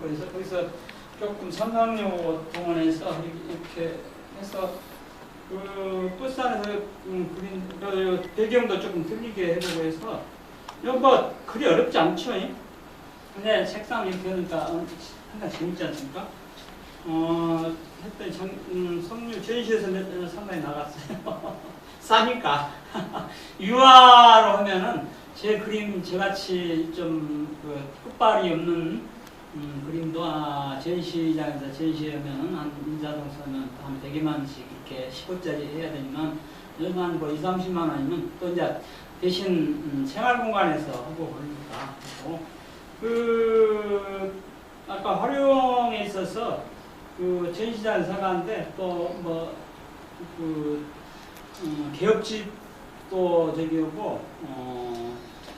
그래서 거기서 조금 상상력을 동원해서 이렇게 해서 그 안에서 음, 그린 그 배경도 조금 틀리게 해보고 해서 이거 뭐 그리 어렵지 않죠? 이? 근데 색상 이렇게 하니까 어, 상당히 재밌지 않습니까? 어, 했더니 장, 음, 성류 전시에서 몇, 어, 상당히 나갔어요. 싸니까. 유화로 하면은 제 그림 저같이 좀 그 끝발이 없는 음, 그림도 아, 전시장에서 전시하면은 한 인사동서는 한 100여만씩 이렇게 10호짜리 해야 되지만 요즘 뭐 2, 30만 원이면 또 이제 대신 음, 생활 공간에서 하고 그러니까. 그 아까 활용에 있어서 그 전시장을 사가는데 또뭐그 음, 개업집도 저기 오고 어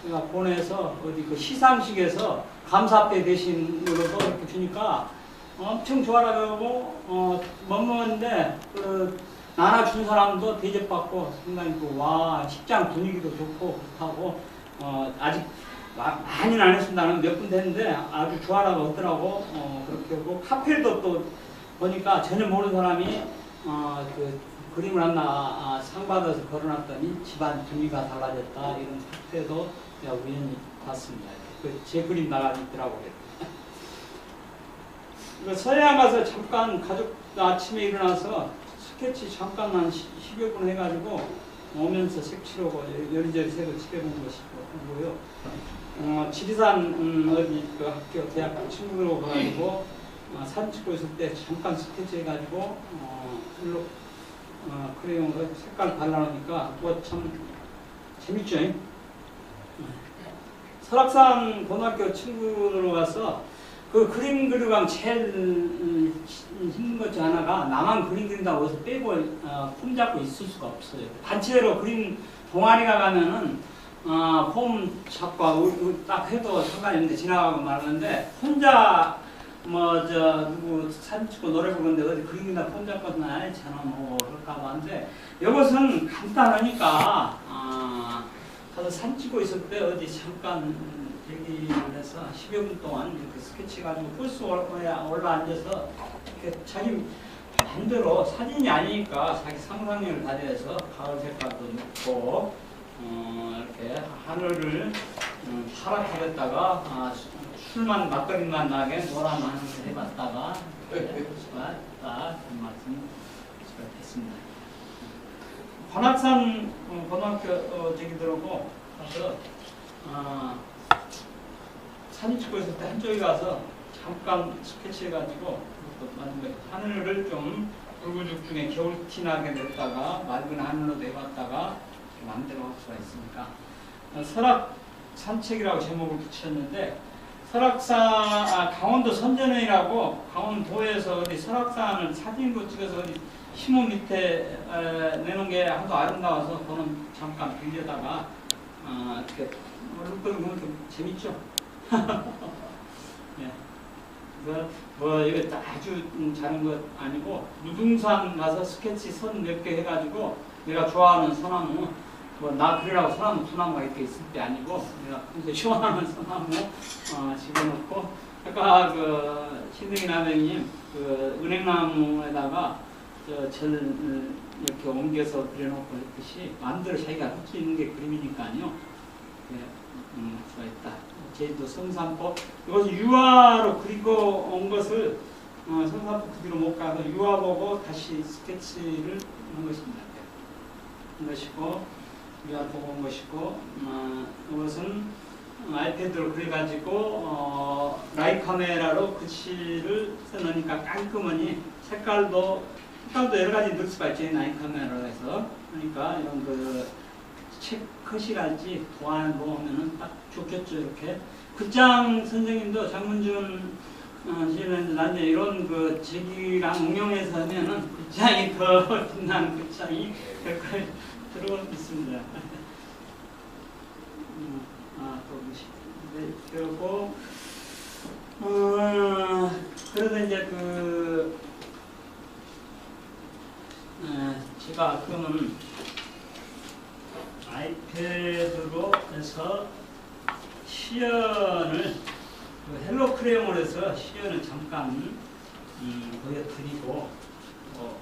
제가 보내서 어디 그 시상식에서 감사패 대신으로도 이렇게 주니까 엄청 좋아라고 어 먹먹는데 그 나눠 준 사람도 대접받고 상당히 그와 식장 분위기도 좋고 그렇다고 어 아직 마- 많이는 안 했습니다는 몇 분 됐는데 아주 좋아라고 하더라고 어 그렇게 하고 카페도 또 보니까 전혀 모르는 사람이 어 그 그림을 하나 아, 상 받아서 걸어놨더니 집안 분위기가 달라졌다 이런 카페도 제가 우연히 봤습니다. 그 제 그림 나가 있더라고요. 이거 서해안 가서 잠깐 가족 아침에 일어나서 스케치 잠깐 한 10여 분 해가지고 오면서 색칠하고 여리저리 색을 칠해본 것이고요. 어, 지리산 음, 어디 그 학교 대학 친구들하고 가가지고 어, 사진 찍고 있을 때 잠깐 스케치 해가지고 어, 일로 어, 크레용으로 색깔 발라놓으니까 뭐 참 재밌죠? 잉? 설악산 고등학교 친구들 와서 그 그림 그리방 제일 음, 힘든 것 중 하나가 나만 그림 그린다고 해서 빼고 어, 폼 잡고 있을 수가 없어요. 단체로 그림 동아리가 가면은 어, 폼 잡고 딱 해도 상관이 없는데 지나가고 말하는데 혼자 뭐 저 누구 사진 찍고 노래 부르는데 어디 그림 그린다 폼 잡고 나 저는 뭐 그럴까 봐 하는데 이것은 간단하니까 아, 가서 사진 찍고 있을 때 어디 잠깐 대기를 해서 10여 분 동안 이렇게 스케치 가지고 버스 올라 올라 앉아서 이렇게 자기 반대로 사진이 아니니까 자기 상상력을 발휘해서 가을 색깔도 넣고 어, 이렇게 하늘을 음, 파랗게 했다가 아, 수- 술만 막걸리만 나게 노란 하늘을 해봤다가 딱 말씀 수가 됐습니다. 관악산 어, 고등학교 어, 저기 들어오고 가서 아, 사진 찍고 있을 때 한쪽에 가서 잠깐 스케치 해가지고 또 마지막에 하늘을 좀 불구죽 중에 겨울티 나게 냈다가 맑은 하늘로 내봤다가 마음대로 할 수가 있으니까. 어, 설악 산책이라고 제목을 붙였는데 설악산 아, 강원도 선전회라고 강원도에서 어디 설악산을 사진으로 찍어서 어디 시모 밑에 에, 내놓은 게 하도 아름다워서 그는 잠깐 빌려다가 어, 이렇게 얼룩덜룩 보면 좀 재밌죠. 예. 그래서 뭐 이거 아주 음, 잘한 것 아니고 무등산 가서 스케치 선 몇 개 해가지고 내가 좋아하는 소나무 뭐나 그리라고 소나무 두 나무가 이렇게 있을 때 아니고 내가 평소에 좋아하는 소나무 어, 집어넣고 아까 그 신등이 나대님 그 은행나무에다가 저절 이렇게 옮겨서 그려놓고 했듯이 마음대로 자기가 할 수 있는 게 그림이니까요. 네, 음, 할 수가 있다. 제주도 성산포 이것은 유화로 그리고 온 것을 어, 성산포 그 뒤로 못 가서 유화 보고 다시 스케치를 한 것입니다. 한 것이고 유화 보고 온 것이고 어, 이것은 아이패드로 그려가지고 어, 라이 카메라로 글씨를 써놓으니까 깔끔하니 색깔도 색깔도 여러 가지 넣을 수가 있죠 라이 카메라로 해서 그러니까 이런 그책 컷이랄지 도안 보면은 딱 좋겠죠 이렇게 극장 선생님도 장문준 어, 씨는 나중에 이런 그 제기랑 응용해서 하면은 극장이 더 빛나는 극장이 될 거에 들어오고 있습니다. 음, 아, 또 무시. 네, 그리고 어, 그래서 이제 그 어, 제가 그러면 아이패드로 해서 시연을 그 헬로 크레용으로서 시연을 잠깐 음, 보여드리고 어,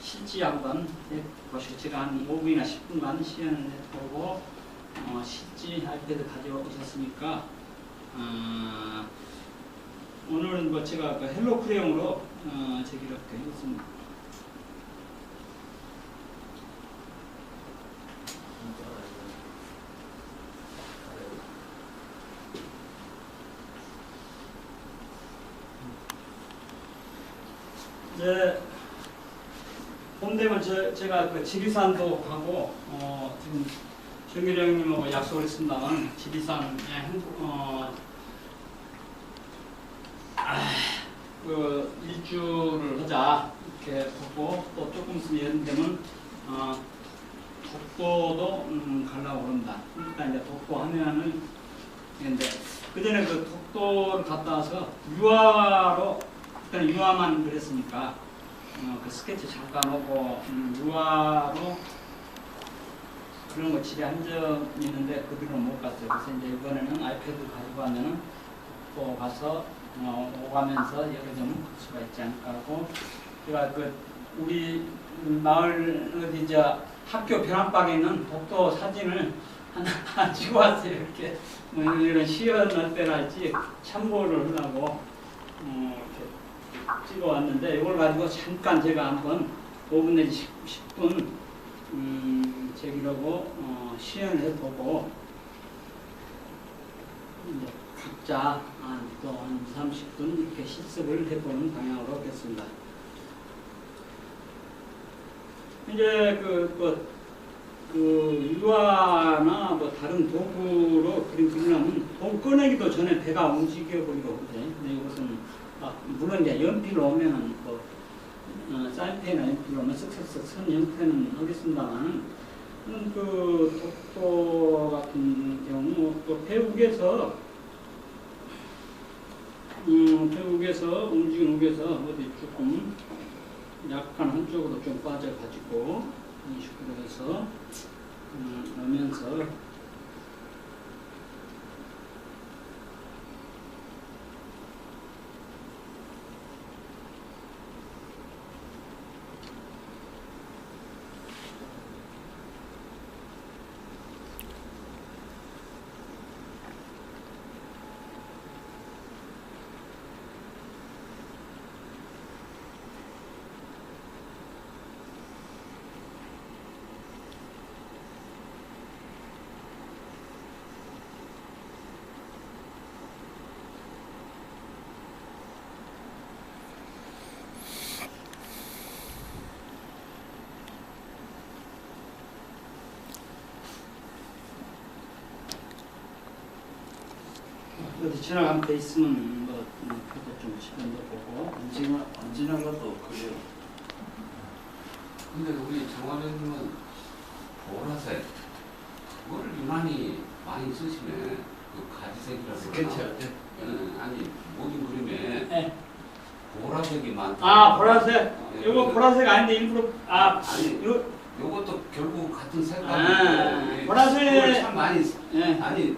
실지 한번 해보시고 제가 한 5분이나 10분만 시연을 해보고 어, 실지 아이패드 가져오셨으니까 어, 오늘은 뭐 제가 그 헬로 크레용으로 어, 제기를 드리겠습니다. 이제 봄 되면 저, 제가 그 지리산도 가고 어, 지금 정규 형님하고 약속을 했습니다만 지리산에 한, 어, 아, 그 일주를 하자 이렇게 보고 또 조금 있으면 예를 들면 어, 독도도 음, 가려고 그런다. 일단 이제 독도 하면은 근데 그 전에 그 독도를 갔다 와서 유화로 일단 유화만 그랬으니까 어, 그 스케치 잠깐 오고 음, 유화로 그런 거 집에 한 점 있는데 그 뒤로 못 갔어요. 그래서 이제 이번에는 아이패드 가지고 가면은 또 가서 어, 오가면서 점을 볼 수가 있지 않을까 하고 제가 그 우리 마을 어디 이제 학교 벼랑방에 있는 독도 사진을 하나 찍어 왔어요. 이렇게 뭐 이런 시연할 때랄지 참고를 하려고 어, 이렇게 찍어 왔는데 이걸 가지고 잠깐 제가 한번 5분 내지 10, 분 음, 제기라고 어, 시연을 해보고 이제 각자 또한 2, 30분 이렇게 실습을 해보는 방향으로 하겠습니다. 이제 그, 뭐, 그 유화나 뭐 다른 도구로 그림 그리려면 도구 꺼내기도 전에 배가 움직여 그래. 근데 이것은 막 물론 이제 연필로 오면은 뭐 어, 사인펜이나 연필로 오면 쓱쓱쓱 선 형태는 하겠습니다만은 음, 그 독도 같은 경우 또 배국에서 음, 배국에서 움직이는 우에서 어디 조금 약간 한쪽으로 좀 빠져가지고 이 식으로 해서 음, 하면서 어디 지나가면 돼 있으면 뭐 음, 그것도 좀 시간도 보고 언제나 언제나 가도 그래요. 근데 우리 정화배님은 보라색 그거를 유난히 많이 쓰시네. 그 가지색이라고 스케치할 때 응, 아니 모든 그림에 네. 보라색이 많다. 아 보라색 예, 이거 그- 보라색 아닌데 일부러 아 아니 이거 요것도 결국 같은 아, 색깔이고 예, 보라색. 참 많이 쓰- 예. 아니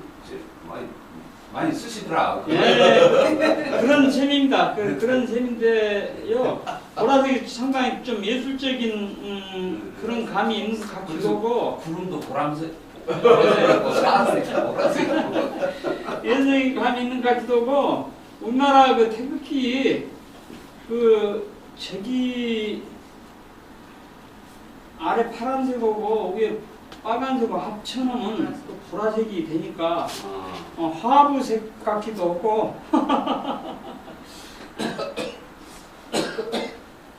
많이 쓰시더라. 예, 그런 셈입니다. 그, 그런 셈인데요. 보라색이 상당히 좀 예술적인 음, 그런 감이 있는 것 같기도 하고 구름도 보람색. 보라색, 보라색. 예술적인 감이 있는 것 같기도 하고 우리나라 그 태극기 그 저기 아래 파란색하고 위에 빨간색하고 합쳐놓으면 또 보라색이 되니까 아, 어, 화부색 같기도 하고.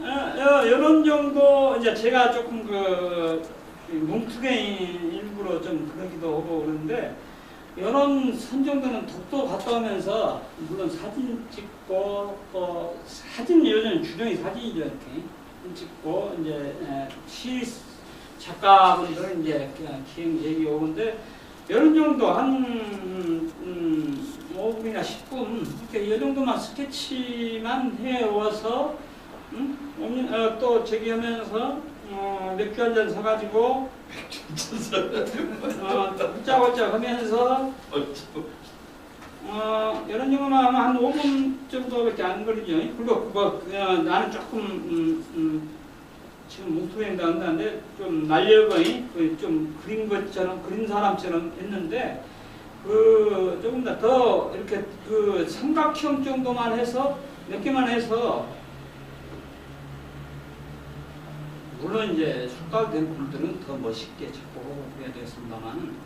어, 이런 정도 이제 제가 조금 그 뭉툭해 일부러 좀 그러기도 하고 그러는데 이런 선 정도는 독도 갔다 오면서 물론 사진 찍고 또 사진 요즘 주종이 사진이죠 이렇게. 찍고 이제 에, 시 작가분들 이제 그냥 기행 얘기 오는데 이런 정도 한 음, 5분이나 10분 이렇게 이 정도만 스케치만 해와서 음? 어, 또 저기 하면서 어, 맥주 한 잔 사가지고 어, 훌짝훌짝 하면서 어, 이런 영화만 하면 한 5분 정도밖에 안 걸리죠. 그리고 그거 그냥 나는 조금 음, 음, 지금 뭉투행도 한다는데 좀 날려거이 그좀 그린 것처럼 그린 사람처럼 했는데 그 조금 더, 더 이렇게 그 삼각형 정도만 해서 몇 개만 해서 물론 이제 숙달된 분들은 더 멋있게 그래야 되겠습니다만 음,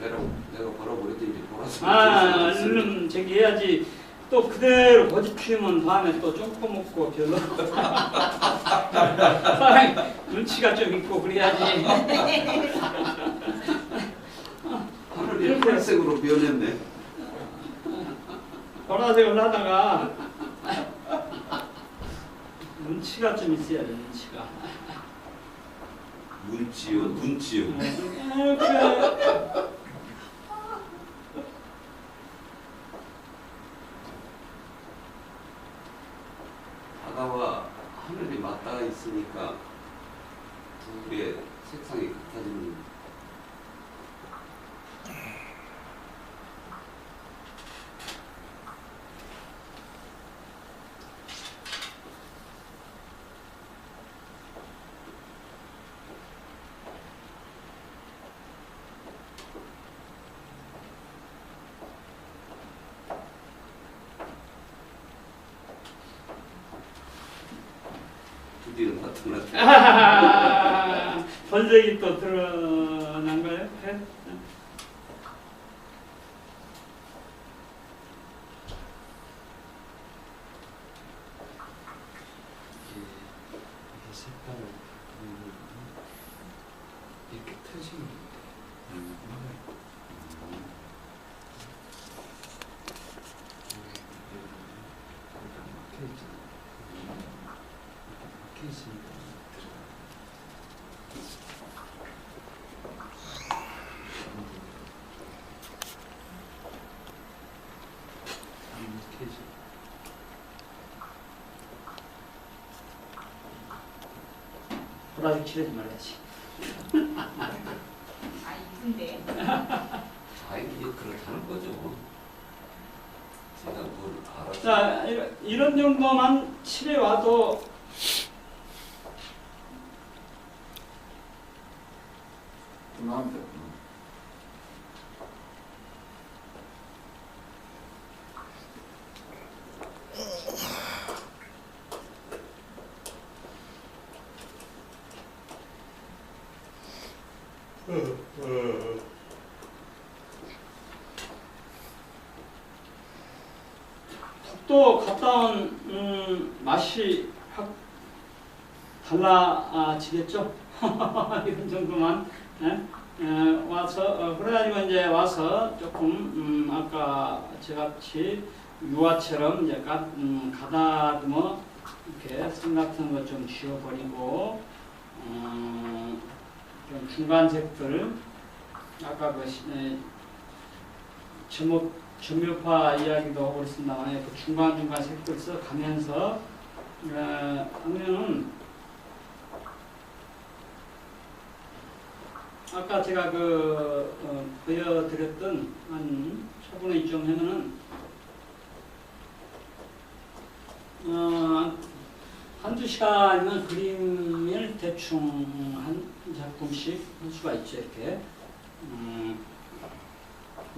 내가 내가 벌어버렸더니 돌 아, 얼른 저기 해야지. 또 그대로 거짓 피우면 다음에 또 쫑꼬 먹고 별로. 사람이 눈치가 좀 있고 그래야지. 하늘이 파란색으로 변했네. 보라색을 하다가 눈치가 좀 있어야 돼, 눈치가. 눈치요, 눈치요. 이렇게 바다와 하늘이 맞닿아 있으니까 둘의 색상이 같아지는. 아하하하. 번색이 또 드러난 거예요? 네? 음, 이렇게 터지는 보라색 칠하지 말아야지. 아 이쁜데 아이 이게 그렇다는 거죠. 제가 뭘 알아. 자, 이런- 이런 정도만 칠해 와도 마음대로 또 갔다 온 음, 맛이 확 달라지겠죠? 이런 정도만 예? 예, 와서 어, 그래가지고 이제 와서 조금 음, 아까 저같이 유화처럼 이제 가, 음, 가다듬어 이렇게 선 같은 거 좀 지워버리고 음, 좀 중간색들 아까 그 시- 에, 점업 점유파 이야기도 하고 있습니다만 그 중간중간 써 가면서 어, 하면은 아까 제가 그 어, 보여드렸던 한 초분의 이점 하면은 어, 한두 시간이면 그림을 대충 한 작품씩 할 수가 있죠 이렇게. 음,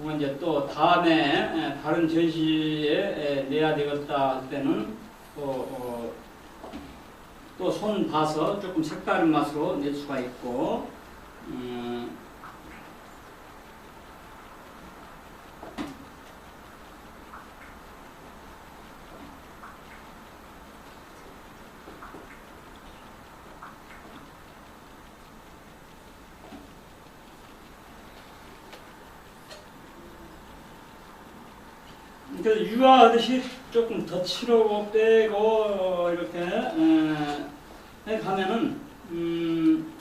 그건 이제 또 다음에 에, 다른 전시에 에, 내야 되겠다 할 때는 어, 또손 봐서 조금 색다른 맛으로 낼 수가 있고 음, 그래서 유화하듯이 조금 더 치르고 빼고 이렇게 에, 해 가면은 음,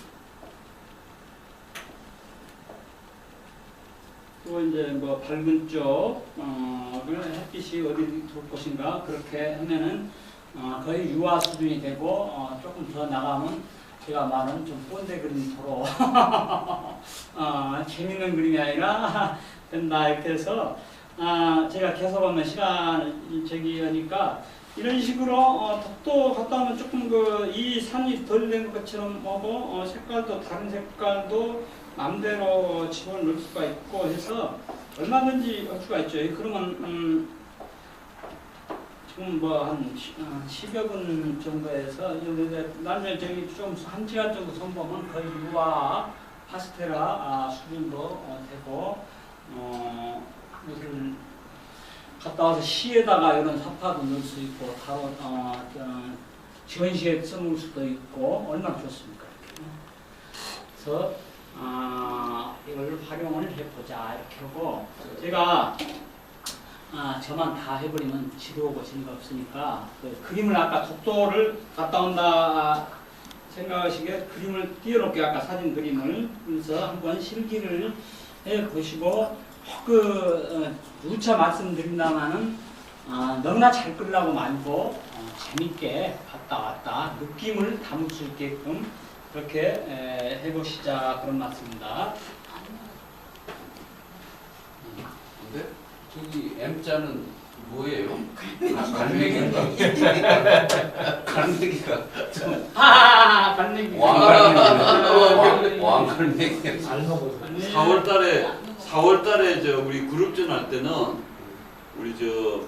또 이제 뭐 밝은 쪽 어, 그 햇빛이 어디 돌 것인가 그렇게 하면은 어, 거의 유아 수준이 되고 어, 조금 더 나가면 제가 말하는 좀 꼰대 그림토로 어, 재밌는 그림이 아니라 된다 이렇게 해서 아, 제가 계속 하면 시간 저기 하니까 이런 식으로 어, 독도 갔다 오면 조금 그 이 산이 덜 된 것처럼 하고 어, 색깔도 다른 색깔도 마음대로 집어넣을 수가 있고 해서 얼마든지 할 수가 있죠. 그러면 음, 지금 뭐 한 10여 분 정도에서 나중에 저기 좀 한 시간 정도 선보면 거의 유화 파스텔라 아, 수준도 어, 되고 어, 무슨 갔다 와서 시에다가 이런 사파도 넣을 수 있고 바로 어, 어, 지원시에 써놓을 수도 있고 얼마나 좋습니까? 그래서 아, 이걸 활용을 해보자 이렇게 하고 제가 아, 저만 다 해버리면 지루하고 재미가 없으니까 그 그림을 아까 독도를 갔다 온다 생각하시게 그림을 띄워놓게 아까 사진 그림을 그래서 한번 실기를 해 보시고 그 어, 누차 말씀드린다마는 아, 너무나 잘 끌라고 말고 어, 재밌게 갔다 왔다 느낌을 담을 수 있게끔 그렇게 에, 해보시자 그런 말씀입니다. 근데 저기 M자는 뭐예요? 아, 갈매기인가? 갈매기가 아, 갈매기. 왕갈매기 왕갈매기 잘 먹어요. 4월달에 4월달에 저 우리 그룹전 할 때는 우리 저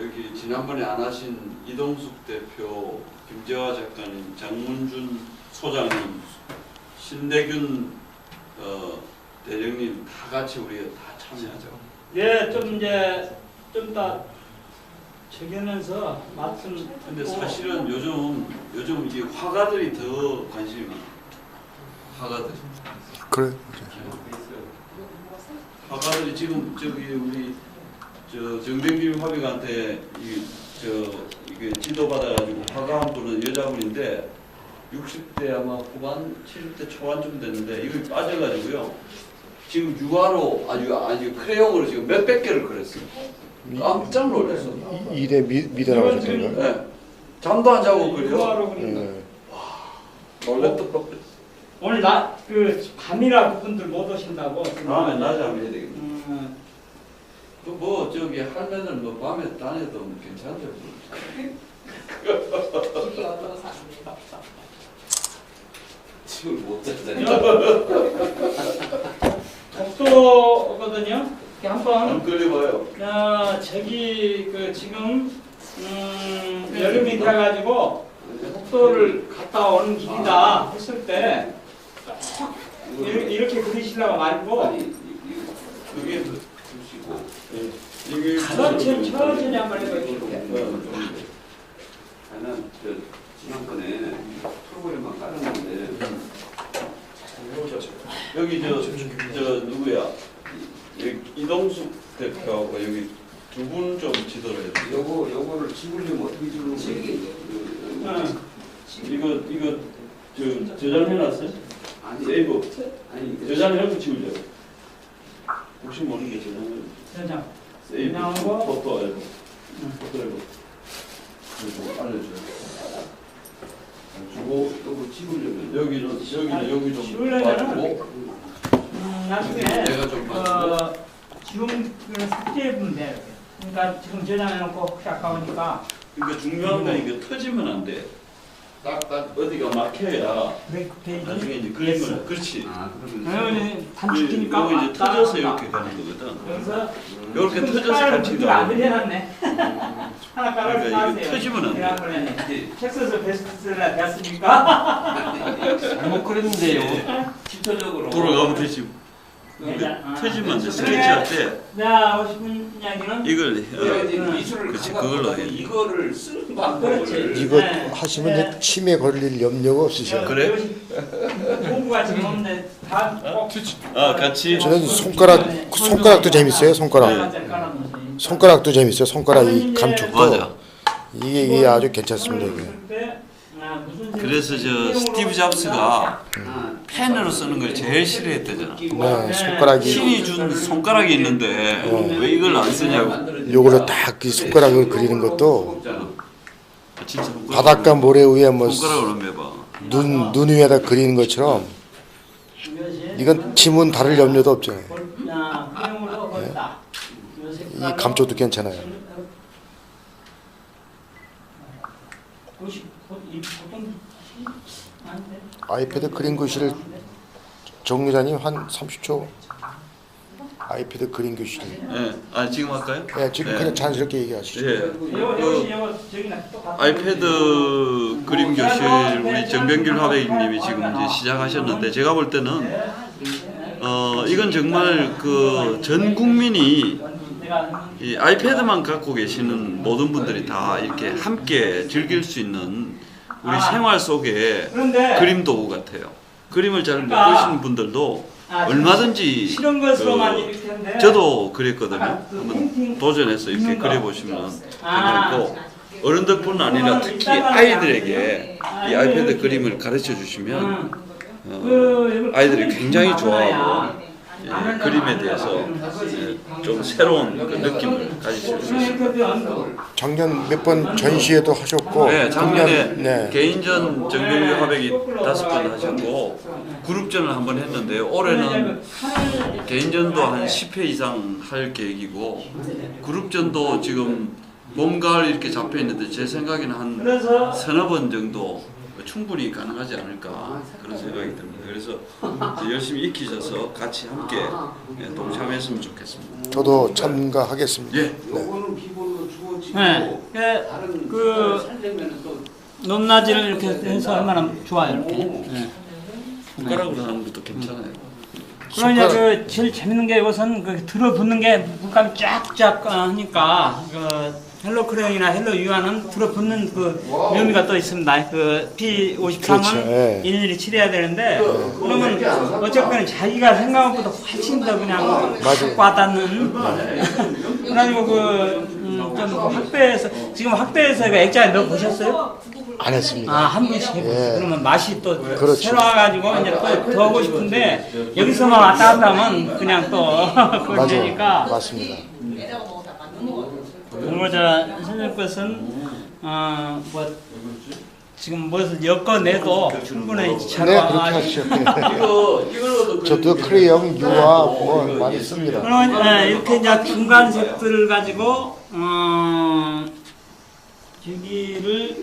여기 지난번에 안 하신 이동숙 대표, 김재화 작가님, 장문준 소장님, 신대균 어, 대령님 다 같이 우리가 다 참여하죠. 예, 좀 이제 좀 이따 적으면서 말씀. 근데 사실은 요즘 요즘 이제 화가들이 더 관심이 많아. 화가들. 그래. 화가들이 지금 저기 우리 저 정병길 화백한테 이저 이게 지도 받아가지고 화가 한 분은 여자분인데 60대 아마 후반 70대 초반쯤 됐는데 이거 빠져가지고요 지금 유화로 아주 아주 크레용으로 지금 몇백 개를 그렸어요. 깜짝 놀랐어. 이- 일에 미, 나오셨던 거예요? 네. 잠도 안 자고 그려. 유화로 그린다. 예. 놀랬던 거. 오늘 낮그 밤이라 그분들 못 오신다고. 다음에 낮에 하면 해야 되겠네. 음, 그뭐 저기 할매들 뭐 밤에 다녀도 뭐 괜찮죠. 집을 못 잤잖아요. 독도거든요. 한번. 그려봐요. 어, 저기 그 지금 음, 여름이 돼가지고 독도를 갔다 오는 길이다 했을 때 이렇게, 이렇게 그리시려고 말고 그게 주시고. 이게 천천히 천천히 한번 해봐 이렇게. 나는 저 지난번에 프로그램만 깔았는데. 여기 저, 저 누구야? 여기 이동숙 대표하고 여기 두 분 좀 지도를 해요. 요거 요거를 집으려면 어떻게 집는 거예요? 응. 이거 이거 저 저장해놨어요? 아니 세이브 아니 그 저장해놓고 지우려고. 혹시 모르는 게 저장. 저장. 세이브 저장하고. 포토 앨범. 응. 포토 앨범. 그리고 알려줘요. 주고 요거 집으려면 여기는 여기는 여기 좀 지우려면은 봐주고. 음, 나중에 내가 좀 봐주고. 어, 지금 그 삭제해보면 돼요. 그러니까 지금 저장해놓고 혹시 아까우니까 그러니까 중요한 건 이게 터지면 안 돼. 딱딱 어디가 막혀야 브레이크 페이지 나중에 이제 그림을 그렇지. 아 그러면 단축키니까 이거 이제 터져서. 이렇게 가는 거거든. 여기서 이렇게 지금 터져서 같이 그대로 안 가는 그려놨네. 하나 깔아서 그러니까 이게 나세요. 터지면 안 돼. 이게 텍사스 베스트셀러 됐습니까? 잘못 그렸는데요. 실질적으로 돌아가면 되지. 네, 이거 아. 그래. 스케치할 때 이야기는 이걸 어, 가갖고 그걸로 해. 이거를 쓰는 그렇지. 방법을 이거 네. 하시면 네. 치매 걸릴 염려가 없으셔요. 그래? 공부가 지금 없는데 다꼭 아 같이 저는 손가락 손가락도 재밌어요. 손가락. 손가락도 재밌어요. 손가락 이 감촉도 맞아. 이게 이게 아주 괜찮습니다. 이게. 그래서 저 스티브 잡스가 아, 펜으로 쓰는 걸 제일 싫어했대잖아. 네, 손가락이 신이 준 손가락이 있는데 왜 이걸 안 쓰냐고. 요거를 딱이 손가락을 그리는 것도. 진짜 손가락으로- 바닷가 모래 위에 뭐 손가락으로. 눈, 눈 위에다 그리는 것처럼 이건 지문 다를 염려도 없잖아요. 야, 그림으로 걸다. 이 감쪽도 괜찮아요. 보통 안 돼. 아이패드 그림 교실 정류장님 한 30초 아이패드 그림 교실 예, 아 지금 할까요? 예, 지금 네. 그냥 자연스럽게 얘기하시죠 예. 그. 아이패드 그림 교실 우리 정병길 화백님이 지금 이제 시작하셨는데 제가 볼 때는 어 이건 정말 그 전 국민이 이 아이패드만 갖고 계시는 모든 분들이 다 이렇게 함께 즐길 수 있는 우리 생활 속에 그런데 그림 도구 같아요. 그림을 잘못 그러니까 그리시는 분들도 아, 얼마든지 싫은 것으로만 그 이렇게 하는데 저도 그랬거든요. 아까 그 한번 도전해서 이렇게. 그려보시면 아. 괜찮고 어른들뿐 아니라 특히 아이들에게 이 아이패드 그림을 가르쳐 주시면 응. 어, 그 아이들이 큰 굉장히 큰 좋아하고. 예, 그림에 대해서 예, 좀 새로운 그 느낌을 가지실 수 있습니다. 작년 몇 번 전시회도 하셨고 네, 작년에 작년, 네. 개인전 정경유 화백이 다섯 번 하셨고 그룹전을 한 번 했는데요. 올해는 개인전도 한 10회 이상 할 계획이고 그룹전도 지금 봄, 가을 이렇게 잡혀 있는데 제 생각에는 한 서너 번 정도 충분히 가능하지 않을까 그런 생각이 듭니다. 그래서 이제 열심히 익히셔서 같이 함께 예, 동참했으면 좋겠습니다. 저도 참가하겠습니다. 예. 요거는 기본으로 주어지고 네. 그, 다른 그 살려면은 또 높낮이를 이렇게 해서 얼마나 좋아요 이렇게. 네. 손가락으로 하는 것도 괜찮아요. 그러냐 그 제일 재밌는 게 이것은 그 들어붙는 게 물감이 쫙쫙 어, 하니까 그 헬로 크레용이나 헬로 유아는 들어붙는 그 묘미가 또 있습니다. 그 P53은 그렇죠, 예. 일일이 칠해야 되는데 그러면 어쨌거나 자기가 생각한 것보다 훨씬 더 그냥 맞아요. 와닿는 그래가지고 그 좀 확대해서 지금 확대해서 그 액자에 넣어 보셨어요? 안 했습니다. 아, 한 분씩 해보세요. 예. 그러면 맛이 또 그렇죠. 새로 와가지고 이제 또 더 하고 싶은데 여기서만 왔다 갔다 하면 그냥 또 그걸 맞아요. 되니까 맞습니다. 저 선생님 것은 어 뭐 지금 무엇을 엮어내도 충분히 잘 네, 와. 그렇게 하시죠. 이거 이걸로도 저도 크레용, 유화 뭐 많이 씁니다. 그러면 예, 이렇게 이제 중간 색들을 가지고 어 저기를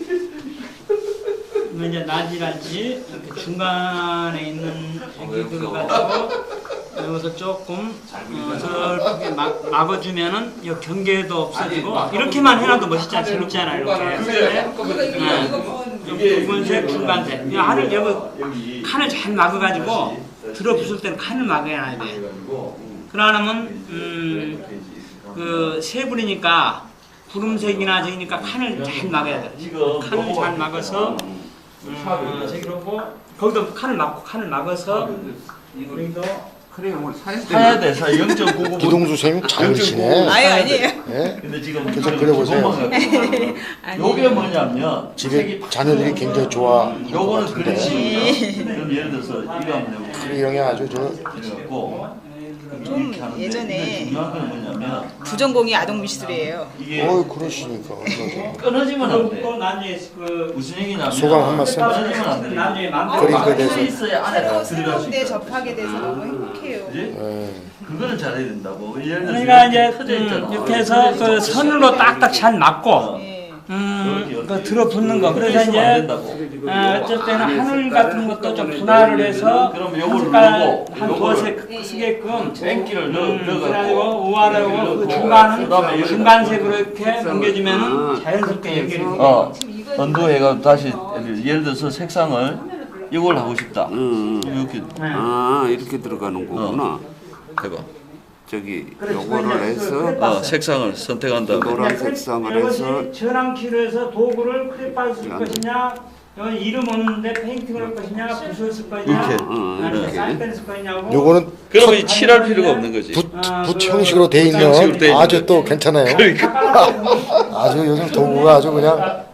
뭐 이제 낮이랄지 이렇게 중간에 있는 여기를 가지고 여기서 조금 어, 막, 막아주면은 이 경계도 없어지고 이렇게만 해놔도 멋있잖아 재밌잖아 이렇게 네. 좀 붉은색 중간색 이 하늘 여기 칸을 잘 막아가지고 들어붙을 때는 칸을 막아야 돼 그러면 음, 그 세불이니까 구름색이나 저기니까 칸을 잘 막아야 돼. 칸을 잘 막아서 음, 저기로고 거기도 칸을 막고 칸을 막아서 여기도 크레용을 사야 사야 돼. 사 0.99. 기동수 선생님 잘하시네. 아유 아니에요. 예? 근데 지금 그래서 그려보세요. 요게 뭐냐면 집에 자녀들이 굉장히 것 요거는 그렇지. 그럼 예를 들어서 이거 한번 해보고 크레용이 아주 저 좀 예전에 부전공이 아동 미술이에요. 이게 어이 그러시니까. 끊어지면 안 돼. 그 무슨 얘기냐면 소감 한 말씀. 끊어지면 안 돼. 있어야 안에 다 들어갈 수 새로운데 있다. 접하게 돼서 너무 행복해요. 예. 그거는 잘해야 된다고. 그러니까 이제. 음, 이렇게 해서 그 선으로 딱딱 잘 맞고 네. 음, 그 들어붙는 거 그래서 이제 된다고. 어, 어쩔 때는 하늘 같은 것도 좀 분할을 해서 그럼 한 요걸 색 쓰게끔 뺑기를 넣어 음, 넣어갖고 그래가지고 우아래고 그 그다음에 중간은 중간색으로 이렇게 넘겨주면은 자연스럽게 연결이 돼요. 어, 언도해가 다시 예를 들어서 색상을 이걸 하고 싶다. 음. 이렇게 아 이렇게 들어가는 거구나. 해봐. 저기 요거를 이제 해서 그 어, 색상을 선택한 다음에 노란 색상을 해서 전환키로 해서 도구를 크레파를 쓸 야. 것이냐 이름 없는데 페인팅을 할 것이냐 붓을 쓸 거냐 이렇게. 어, 아니면 이렇게. 사인펜 쓸 거냐고 요거는 그러면 이 칠할 필요가 없는 거지. 붓, 아, 붓 그- 형식으로 돼 형식으로 있는 돼 있는 아주 또 괜찮아요. 아주 요즘 도구가 아주 그냥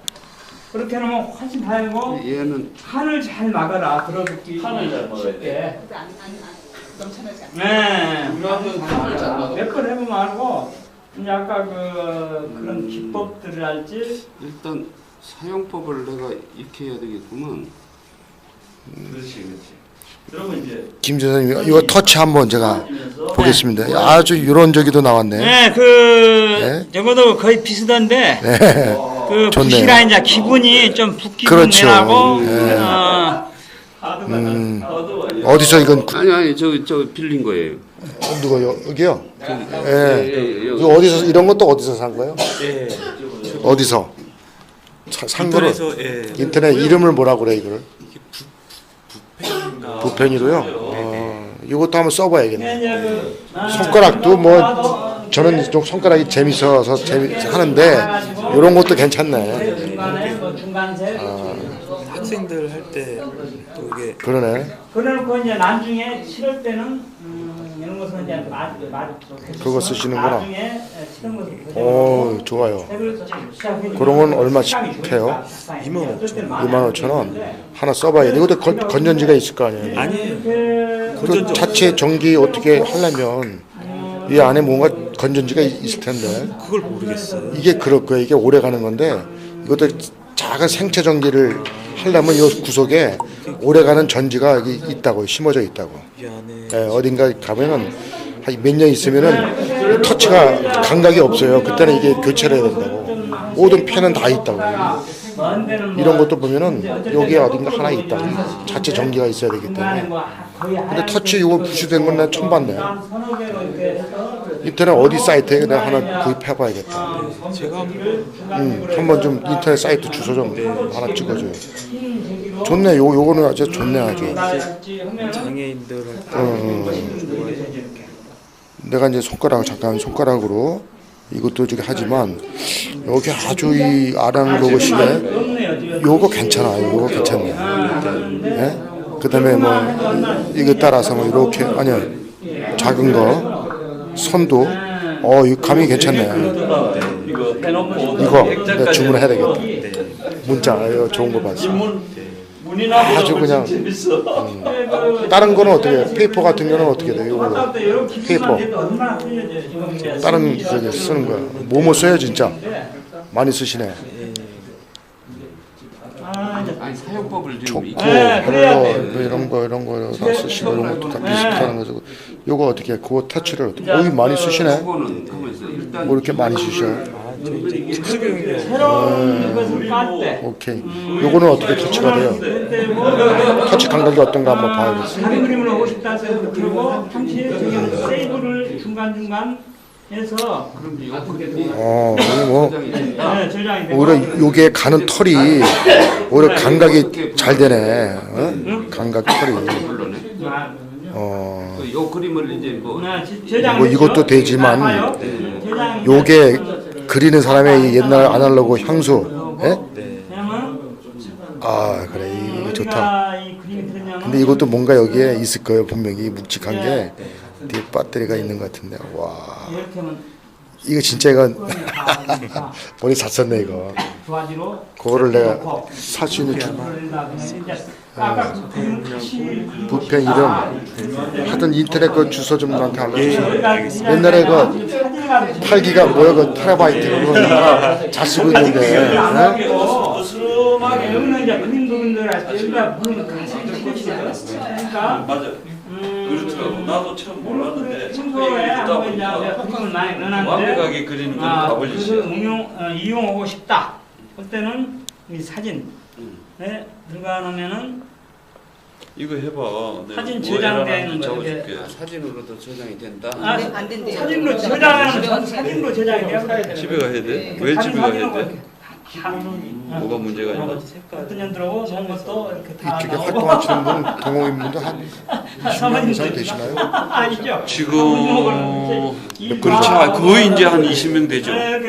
그렇게 하면 훨씬 다르고 얘는 칸을 잘 막아라 들어붙기 칸을 잘 막아야 쉽게 네몇번 해보면 알고 이제 아까 그 그런 기법들을 알지 일단 사용법을 내가 해야 되겠구만. 그렇지 그렇지. 그러면 이제 김 선생님 이거 터치 한번 제가 하면서 보겠습니다. 아주 유론적이도 나왔네. 네, 그 네. 저거도 거의 비슷한데 그 좋네요. 붓이라 이제 기분이 좀 붓기분 그렇죠. 내라고 네. 어, 음, 어디서 이건 구- 아니 아니 저기 저 빌린 거예요. 누가 요? 여기요? 예, 예. 예, 여기. 이거 어디서 이런 것도 어디서 산 거예요? 예. 어디서? 사- 산 거를 인터넷에서 예. 인터넷 이름을 뭐라고 그래 이거를? 이게 부 부펜인가. 부펜이로요. 어, 이것도 한번 써봐야겠네. 그, 아, 손가락도 뭐 저는 좀 손가락이 재밌어서 재미 하는데 이런 것도 괜찮네. 중간에 뭐 중간색 학생들 할 때 또 이게 그러네. 그래놓고 이제 나중에 치를 때는 음, 이런 것은 이제 맞 맞. 그거 쓰시는구나. 나중에 치는 것을 오 좋아요. 그런 건 얼마씩 해요? 2만 2만 5천 원 하나 써봐야 돼. 이것도 건, 건전지가 있을 거 아니에요. 아니에요. 그, 그 자체 전기 어떻게 하려면 이 안에 뭔가 건전지가 있- 있을 텐데 그걸 모르겠어요. 이게 그럴 거예요. 이게 오래 가는 건데 이것도 작은 생체 전기를 하려면 이 구석에 오래 가는 전지가 여기 있다고 심어져 있다고. 예, 어딘가 가면은 한 몇 년 있으면은 터치가 감각이 없어요. 그때는 이게 교체를 해야 된다고. 모든 펜은 다 있다고. 이런 것도 보면은 여기에 어딘가 하나 있다고. 자체 전기가 있어야 되기 때문에. 근데 터치 이거 부시된 건 난 처음 봤네. 인터넷 어디 사이트에 내가 하나 구입해봐야겠다. 제가 한번 음, 한번 좀 인터넷 사이트 주소 좀 하나 찍어줘요. 좋네. 요 요거는 아주 좋네 아주. 장애인들 할때 어, 내가 이제 손가락 잠깐 손가락으로 이것도 저기 하지만 여기 아주 이 아날로그 시계 요거 괜찮아. 요거 괜찮네. 예? 그다음에 뭐 이거 따라서 뭐 이렇게 아니야 작은 거 선도 어이 감이 괜찮네. 이거 해놓고 이거 내가 주문해야 되겠다. 문자 이거 좋은 거 봤어. 아주 그냥 재밌어. 다른 거는 어떻게 해요? 페이퍼 같은 거는 어떻게 돼요? 요거 페이퍼. 다른 저기 쓰는 거야. 뭐뭐 써요 진짜. 많이 쓰시네. 아니 사용법을 좀 좋고 익혀. 네, 그래야 돼. 뭐 이런 거 이런 거다 쓰시고 이런 것도 다 비슷한 거죠. 요거 어떻게 해? 그거 터치를 어떻게? 어이 많이 쓰시네. 그거는 가만있어. 일단 뭐 이렇게 많이 쓰셔요? 특수교육이요. 새로운 것을 깔때 오케이. 요거는 어떻게 터치가 돼요? 그때 뭐 터치 감각이 어떤가 한번 봐야겠어. 다른 그림을 하고 싶다 해서 그리고 당시에 저기 세이브를 중간중간 해서 어, 이거 뭐 네, 저장이 되고 오히려 요게 가는 털이 오히려 감각이 잘 되네. 어? 감각 털이. 물론에. 어. 그요 그림을 이제 뭐 네, 뭐 이것도 되지만 요게 그리는 사람의 이 옛날 아날로그 향수. 예? 아 그래 이거 좋다. 근데 이것도 뭔가 여기에 있을 거예요 분명히 묵직한 게 뒤에 배터리가 있는 것 같은데. 와. 이거 진짜 이건 다 머리 잤었네 이거. 그거를 내가 살 수 있는 주- 그 부펜 이름. 하여튼 인터넷 그 주소 좀 나한테 알려주세요. 여기가 옛날에 그 사진이 가지고 8기가 뭐야? 그 테라바이트 그거 하나 잘 쓰고 있는데. 어? 스름하게 여기는 이제 그림 그림들 할때 여기가 보면 가슴이 좋거든요. 그러니까 맞아. 그렇더라고. 나도 처음 몰랐는데 평소에 듣다 한번 이제 보니까 그림을 많이 넣어놨는데 완벽하게 그리는 건 아, 답을 그걸 응용 어, 이용하고 싶다. 그때는 이 사진에 들어가 놓으면은 이거 해봐. 내가 사진 뭐 저장되어 있는 거 적어줄게. 사진으로도 저장이 된다. 아, 안 된대요. 사진로 저장하면 전 사진로 저장이 돼요. 집에 가야 돼? 왜 집에 가야 돼? 뭐가 문제가 있나? 어떤 년들하고 놓은 것도 이렇게 다 이쪽에 나오고 활동하시는 분 동호인분도 한 20명 이상 되시나요? 아니죠. 지금 이 그렇죠. 거의 이제 한 20명 되죠. 네, 이렇게